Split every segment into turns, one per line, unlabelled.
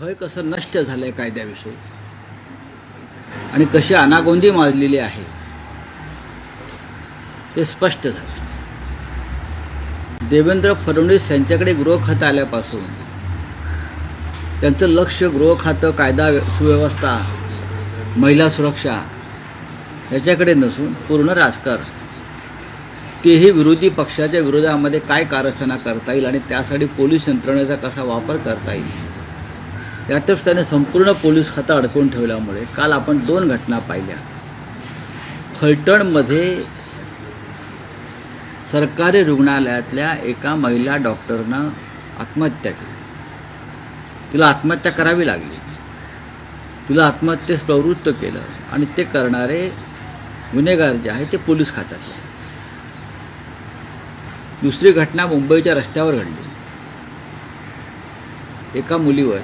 भय कसं नष्ट झालं आहे कायद्याविषयी? आणि कशी अनागोंदी माजलेली आहे? ते स्पष्ट झालं. देवेंद्र फडणवीस यांच्याकडे गृह खातं आल्यापासून त्यांचं लक्ष गृह खातं कायदा सुव्यवस्था महिला सुरक्षा याच्याकडे नसून पूर्ण राजकारण. तेही विरोधी पक्षाच्या विरोधामध्ये काय कारस्थाना करता येईल आणि त्यासाठी पोलीस यंत्रणेचा कसा वापर करता येईल? यातच त्याने संपूर्ण पोलीस खातं अडकवून ठेवल्यामुळे काल आपण दोन घटना पाहिल्या. फलटणमध्ये सरकारी रुग्णालयातल्या एका महिला डॉक्टरनं आत्महत्या केली. तिला आत्महत्या करावी लागली. तिला आत्महत्येस प्रवृत्त केलं आणि ते करणारे गुन्हेगार जे आहे ते पोलीस खात्यातले दुसरी घटना मुंबईच्या रस्त्यावर घडली. एका मुलीवर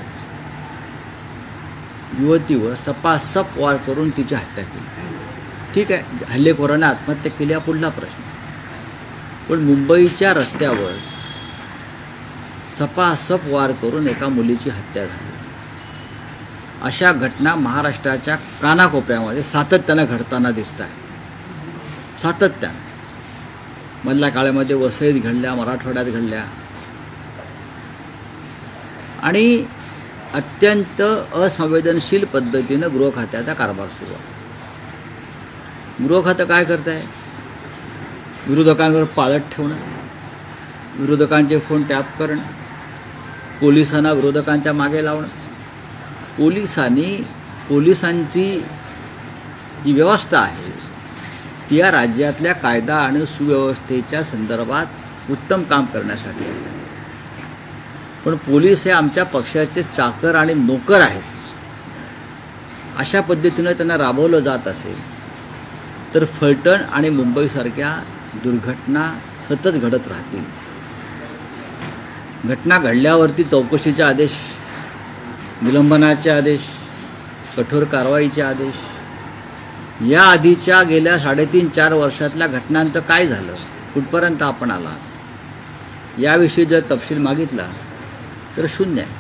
युवतीवर सपासप वार करून तिची हत्या केली. ठीक आहे हल्लेखोराने आत्महत्या केली हा पुढला प्रश्न. पण मुंबईच्या रस्त्यावर सपासप वार करून एका मुलीची हत्या झाली. अशा घटना महाराष्ट्राच्या कानाकोपऱ्यामध्ये सातत्यानं घडताना दिसत आहेत. सातत्यानं. मधल्या काळामध्ये वसईत घडल्या मराठवाड्यात घडल्या. आणि अत्यंत असंवेदनशील पद्धतीनं गृह खात्याचा कारभार सुरू आहे. गृह खातं काय करत आहे विरोधकांवर पाळत ठेवणं विरोधकांचे फोन टॅप करणं पोलिसांना विरोधकांच्या मागे लावणं. पोलिसांनी पोलिसांची जी व्यवस्था आहे ती या राज्यातल्या कायदा आणि सुव्यवस्थेच्या संदर्भात उत्तम काम करण्यासाठी आहे. पण पोलीस हे आमच्या पक्षाचे चाकर आणि नोकर आहेत. अशा पद्धतीनं त्यांना राबवलं जात असेल तर फलटण आणि मुंबईसारख्या दुर्घटना सतत घडत राहतील. घटना घडल्यावरती चौकशीचे आदेश निलंबनाचे आदेश कठोर कारवाईचे आदेश. या आधीच्या गेल्या साडेतीन चार वर्षातल्या घटनांचं काय झालं? कुठपर्यंत आपण आला? याविषयी जर तपशील मागितला तर शून्य आहे.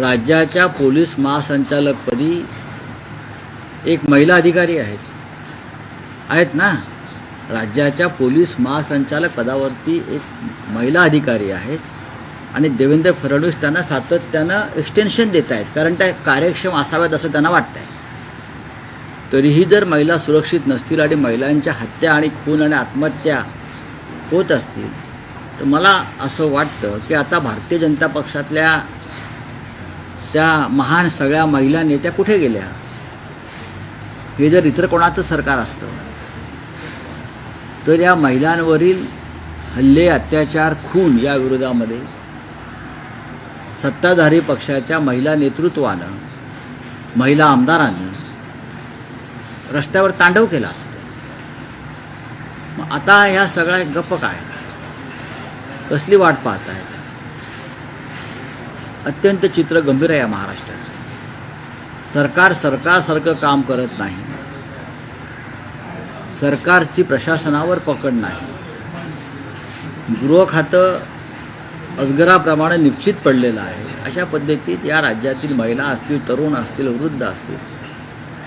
राज्याच्या पोलीस महासंचालकपदी एक महिला अधिकारी आहेत. आहेत ना? राज्याच्या पोलीस महासंचालक पदावरती एक महिला अधिकारी आहेत. आणि देवेंद्र फडणवीस त्यांना सातत्यानं एक्सटेन्शन देत आहेत. कारण त्या कार्यक्षम असाव्यात असं त्यांना वाटतंय. तरीही जर महिला सुरक्षित नसतील आणि महिलांच्या हत्या आणि खून आणि आत्महत्या होत असतील तर मला असं वाटतं की आता भारतीय जनता पक्षातल्या त्या महान सगळ्या महिला नेत्या कुठे गेल्या? हे जर इतर कोणाचं सरकार असतं तर या महिलांवरील हल्ले अत्याचार खून या विरोधामध्ये सत्ताधारी पक्षाच्या महिला नेतृत्वानं महिला आमदारांनी रस्त्यावर तांडव केला असतं. मग आता ह्या सगळ्या गप्प काय? कसली वाट पाहत आहेत अत्यंत चित्र गंभीर आहे या महाराष्ट्राचं. सरकार सरकारसारखं काम करत नाही. सरकारची प्रशासनावर पकड नाही. गृह खातं अजगराप्रमाणे निश्चित पडलेलं आहे. अशा पद्धतीत या राज्यातील महिला असतील तरुण असतील वृद्ध असतील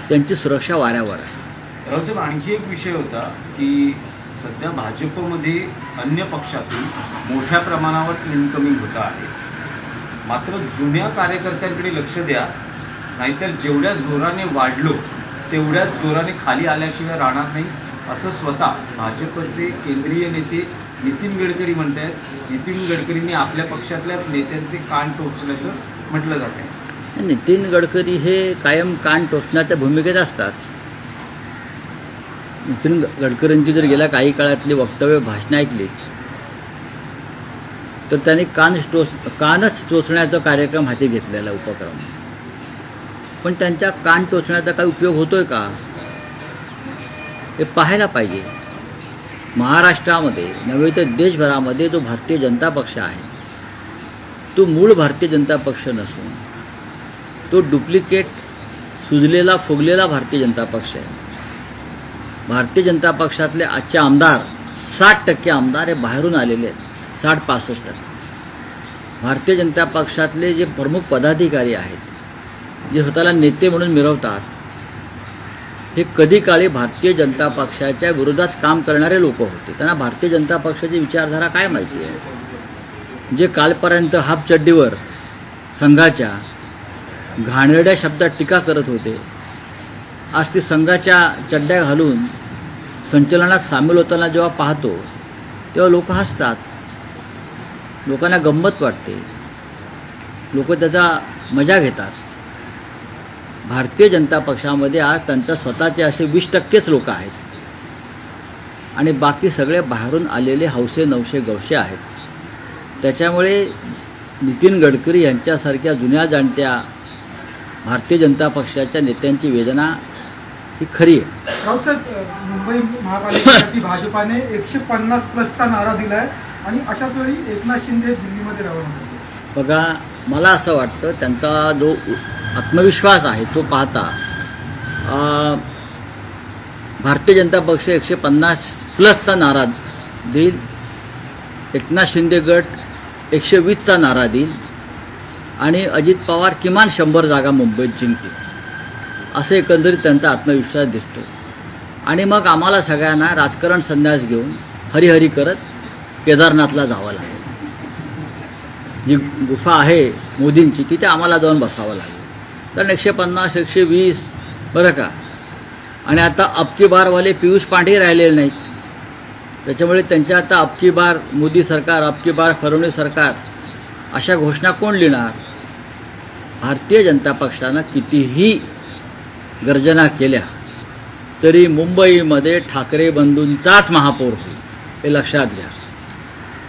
त्यांची सुरक्षा वाऱ्यावर आहे.
आणखी एक विषय होता की सध्या भाजपमध्ये अन्य पक्षातून मोठ्या प्रमाणावर इनकमिंग होत आहे. मात्र जुन्या कार्यकर्त्यांकडे लक्ष द्या नाहीतर जेवढ्या जोराने वाढलो तेवढ्याच जोराने खाली आल्याशिवाय राहणार नाही असं स्वतः भाजपचे केंद्रीय नेते नितीन गडकरी म्हणत आहेत नितीन गडकरींनी आपल्या पक्षातल्याच नेत्यांचे कान टोचल्याचं म्हटलं जात आहे
नितीन गडकरी हे कायम कान टोचण्याच्या भूमिकेत असतात. नितीन गडकरींची जर गेल्या काही काळातली वक्तव्य भाषणं ऐकली तर त्यांनी कान टोच कानच टोचण्याचा कार्यक्रम हाती घेतलेला उपक्रम पण त्यांच्या कान टोचण्याचा काही उपयोग होतोय का? हे पाहायला पाहिजे. महाराष्ट्रामध्ये नव्हे तर देशभरामध्ये जो भारतीय जनता पक्ष आहे तो मूळ भारतीय जनता पक्ष नसून तो डुप्लिकेट सुजलेला फुगलेला भारतीय जनता पक्ष आहे. भारतीय जनता पक्षातले आजचे आमदार साठ टक्के आमदार हे बाहेरून आलेले आहेत. साठ पासष्ट टक्के. भारतीय जनता पक्षातले जे प्रमुख पदाधिकारी आहेत जे स्वतःला नेते म्हणून मिरवतात हे कधी काळी भारतीय जनता पक्षाच्या विरोधात काम करणारे लोक होते. त्यांना भारतीय जनता पक्षाची विचारधारा काय माहिती आहे? जे कालपर्यंत हाफ चड्डीवर संघाच्या घाणेरड्या शब्दात टीका करत होते आज ती संघाच्या चड्ड्या घालून संचलनात सामील होताना जेव्हा पाहतो तेव्हा लोक हसतात. लोकांना गंमत वाटते. लोक त्याचा मजा घेतात. भारतीय जनता पक्षामध्ये आज त्यांच्या स्वतःचे असे वीस टक्केच लोक आहेत. आणि बाकी सगळे बाहेरून आलेले हौसे नवशे गवशे आहेत. त्याच्यामुळे नितीन गडकरी यांच्यासारख्या जुन्या जाणत्या भारतीय जनता पक्षाच्या नेत्यांची वेदना ही खरी आहे.
मुंबई महापालिकेसाठी भाजपाने एकशे पन्नास प्लसचा नारा दिलाय आणि अशाच वेळी एकनाथ शिंदे दिल्लीमध्ये झाले
बघा मला असं वाटतं त्यांचा जो आत्मविश्वास आहे तो पाहता भारतीय जनता पक्ष एकशे पन्नास प्लसचा नारा देईल एकनाथ शिंदे गट एकशे वीसचा नारा देईल आणि अजित पवार किमान शंभर जागा मुंबईत जिंकतील. असं एकंदरीत त्यांचा आत्मविश्वास दिसतो. आणि मग आम्हाला सगळ्यांना राजकारण संन्यास घेऊन हरिहरी करत केदारनाथला जावं लागेल. जी गुफा आहे मोदींची तिथे आम्हाला जाऊन बसावं लागेल. कारण एकशे पन्नास एकशे वीस बरं का? आणि आता अबकी बारवाले पियुष पांडे राहिलेले नाहीत. त्याच्यामुळे त्यांच्या आता अबकी बार मोदी सरकार अबकी बार फरवणी सरकार अशा घोषणा कोण लिहिणार? भारतीय जनता पक्षानं कितीही गर्जना केल्या. तरी मुंबईमध्ये ठाकरे बंधूंचाच महापौर होईल हे लक्षात घ्या.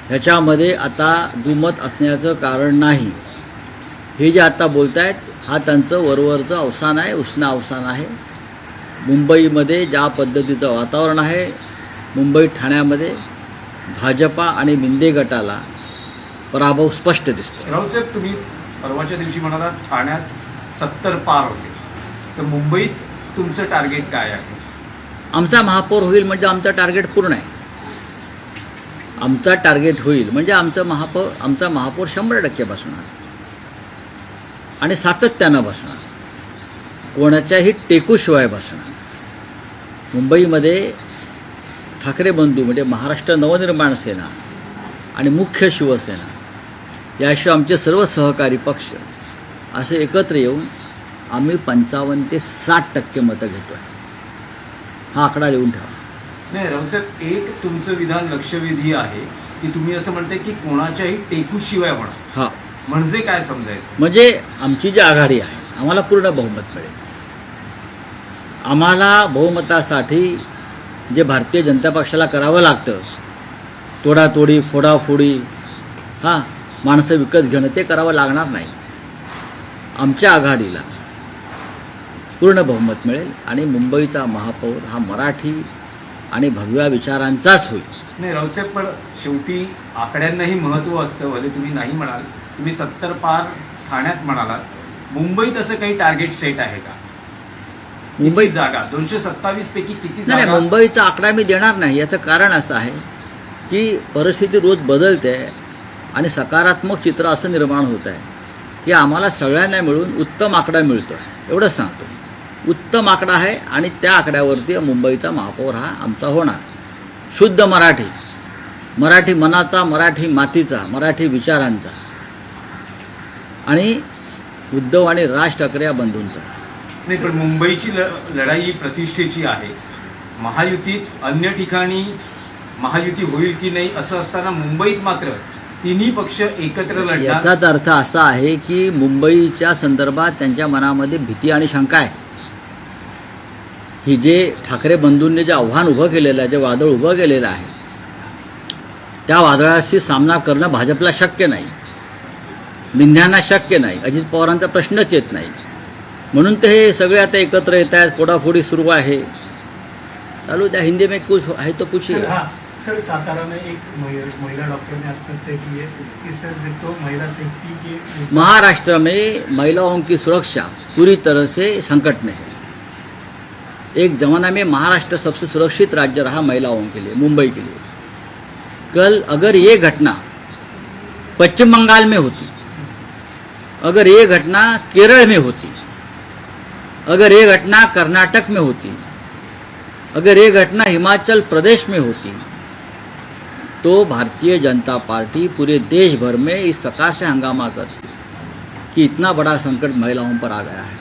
ह्याच्यामध्ये आता दुमत असण्याचं कारण नाही. हे जे आता बोलतायत हा त्यांचं वरवरचं अवसान आहे उष्ण अवसान आहे. मुंबईमध्ये ज्या पद्धतीचं वातावरण आहे मुंबई ठाण्यामध्ये भाजपा आणि मिंदे गटाला पराभव स्पष्ट दिसतो
राऊतसाहेब तुम्ही परवाच्या दिवशी म्हणाला ठाण्यात सत्तर पार होते. तर मुंबईत तुमचं टार्गेट काय आहे?
आमचा महापौर होईल म्हणजे आमचा टार्गेट पूर्ण आहे. आमचा टार्गेट होईल म्हणजे आमचं महापौर आमचा महापौर शंभर टक्के बसणार. आणि सातत्यानं बसणार. कोणाच्याही टेकूशिवाय बसणार. मुंबईमध्ये ठाकरे बंधू म्हणजे महाराष्ट्र नवनिर्माण सेना आणि मुख्य शिवसेना याशिवाय आमचे सर्व सहकारी पक्ष असे एकत्र येऊन आम्ही पंचावन्न ते साठ टक्के मतं घेतो आहे हा आकडा लिहून ठेवा.
नाही राऊतसाहेब एक तुमचं विधान लक्षवेधी आहे की तुम्ही असं म्हणताय की कोणाच्याही टेकूशिवाय म्हणा.
हा.
म्हणजे काय समजायचं?
म्हणजे आमची जी आघाडी आहे आम्हाला पूर्ण बहुमत मिळेल. आम्हाला बहुमतासाठी जे भारतीय जनता पक्षाला करावं लागतं तोडातोडी फोडाफोडी हां माणसं विकत घेणं ते करावं लागणार नाही. आमच्या आघाडीला पूर्ण बहुमत मिळेल आणि मुंबईचा महापौर हा मराठी आणि भगव्या विचारांचाच होईल.
नाही राऊतसाहेब पण शेवटी आकड्यांनाही महत्त्व असतं भले तुम्ही नाही म्हणाल. तुम्ही सत्तर पार ठाण्यात म्हणालात. मुंबईत असं काही टार्गेट सेट आहे का?
मुंबई
जागा? दोनशे सत्तावीस पैकी किती
नाही मुंबईचा आकडा मी देणार नाही. याचं कारण असं आहे की परिस्थिती रोज बदलते आणि सकारात्मक चित्र असं निर्माण होत आहे की आम्हाला सगळ्यांना मिळून उत्तम आकडा मिळतो एवढंच सांगतो. उत्तम आकडा आहे आणि त्या आकड्यावरती मुंबईचा महापौर हा आमचा होणार. शुद्ध मराठी. मराठी मनाचा मराठी मातीचा मराठी विचारांचा. आणि उद्धव आणि राज ठाकरे या बंधूंचा.
नाही पण मुंबईची लढाई प्रतिष्ठेची आहे. महायुतीत अन्य ठिकाणी महायुती होईल की नाही असं असताना मुंबईत मात्र तिन्ही पक्ष एकत्र लढणार.
याचाच अर्थ असा आहे की मुंबईच्या संदर्भात त्यांच्या मनामध्ये भीती आणि शंका आहे. ही जे ठाकरे बंधूंनी जे आव्हान उभं केलेलं आहे जे वादळ उभं केलेलं आहे त्या वादळाशी सामना करणं भाजपला शक्य नाही. मिंध्यांना शक्य नाही. अजित पवारांचा प्रश्नच येत नाही. म्हणून ते हे सगळे आता एकत्र येत आहेत फोडाफोडी सुरू आहे. चालू त्या हिंदी में कुछ आहे तो कुछ
सर सातारा में एक महिला डॉक्टर ने आत्महत्या की है इस तरह से तो महिला सेफ्टी के
महाराष्ट्र में महिलाओं की सुरक्षा पूरी तरह से संकट में है। एक जमाना में महाराष्ट्र सबसे सुरक्षित राज्य रहा महिलाओं के लिए, मुंबई के लिए। कल अगर ये घटना पश्चिम बंगाल में होती, अगर ये घटना केरल में होती, अगर ये घटना कर्नाटक में होती, अगर ये घटना हिमाचल प्रदेश में होती तो भारतीय जनता पार्टी पूरे देश भर में इस प्रकार से हंगामा करती कि इतना बड़ा संकट महिलाओं पर आ गया है।